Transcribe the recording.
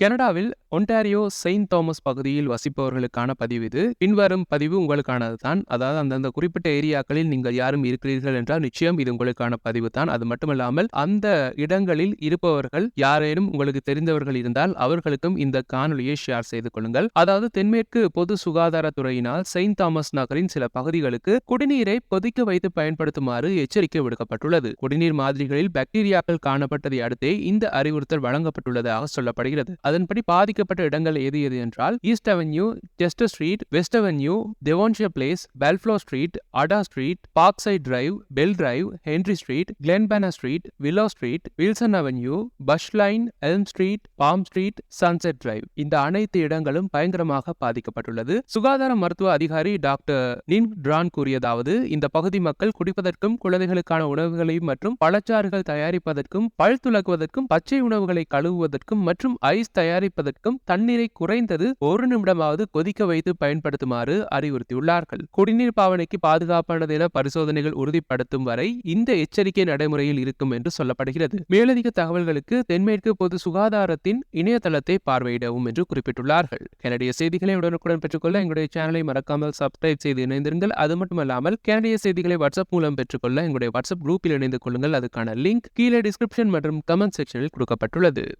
கனடாவில் Ontario Saint Thomas பகுதியில் வசிப்பவர்களுக்கான பதிவு இது. பின்வரும் பதிவு உங்களுக்கானது தான் அதாவது அந்தந்த குறிப்பிட்ட ஏரியாக்களில் நீங்கள் யாரும் இருக்கிறீர்கள் என்றால் நிச்சயம் இது உங்களுக்கான பதிவு தான். அது மட்டுமல்லாமல் அந்த இடங்களில் இருப்பவர்கள் யாரேனும் உங்களுக்கு தெரிந்தவர்கள் இருந்தால் அவர்களுக்கும் இந்த காணொலியை ஷேர் செய்து கொள்ளுங்கள். அதாவது தென்மேற்கு பொது சுகாதாரத்துறையினால் செயின்ட் தாமஸ் நகரின் சில பகுதிகளுக்கு குடிநீரை கொதிக்க வைத்து பயன்படுத்துமாறு எச்சரிக்கை விடுக்கப்பட்டுள்ளது. குடிநீர் மாதிரிகளில் பாக்டீரியாக்கள் காணப்பட்டதை அடுத்தே இந்த அறிவுறுத்தல் வழங்கப்பட்டுள்ளதாக சொல்லப்படுகிறது. அதன்படி பாதிக்க பாதிக்கப்பட்ட இடங்கள் எது எது என்றால் East Avenue Tester Street West Avenue Devonshire Place Bellflower Street Ada Street Parkside Drive Bell Drive Henry Street Glenbena Street Willow Street Wilson Avenue Bush Line Elm Street Palm Street Sunset Drive இந்த அனைத்து இடங்களும் பயங்கரமாக பாதிக்கப்பட்டுள்ளது. சுகாதார மருத்துவ அதிகாரி doctor நின் டிரான் கூறியதாவது இந்த பகுதி மக்கள் குடிப்பதற்கும் குழந்தைகளுக்கான உணவுகளை மற்றும் பழச்சாறுகள் தயாரிப்பதற்கும் பல் துலக்குவதற்கும் பச்சை உணவுகளை கழுவுவதற்கும் மற்றும் ஐஸ் தயாரிப்பதற்கும் தண்ணீரை குறைந்தது ஒரு நிமிடமாவது கொதிக்க வைத்து பயன்படுத்துமாறு அறிவுறுத்தியுள்ளார்கள். குடிநீர் பாவனைக்கு பாதுகாப்பானது என பரிசோதனைகள் உறுதிப்படுத்தும் வரை இந்த எச்சரிக்கை நடைமுறையில் இருக்கும் என்று சொல்லப்படுகிறது. மேலதிக தகவல்களுக்கு தென்மேற்கு பொது சுகாதாரத்தின் இணையதளத்தை பார்வையிடவும் என்று குறிப்பிட்டுள்ளார்கள். கனடிய செய்திகளை உடனுக்குடன் பெற்றுக்கொள்ள எங்களுடைய சேனலை மறக்காமல் சப்ஸ்கிரைப் செய்து இணைந்திருங்கள். அது மட்டுமல்லாமல் கனடிய செய்திகளை வாட்ஸ்அப் மூலம் பெற்றுக்கொள்ள எங்களுடைய வாட்ஸ்அப் குரூப்பில் இணைந்து கொள்ளுங்கள். அதுக்கான லிங்க் கீழே டிஸ்கிரிப்ஷன் மற்றும் கமெண்ட் செக்ஷனில் கொடுக்கப்பட்டுள்ளது.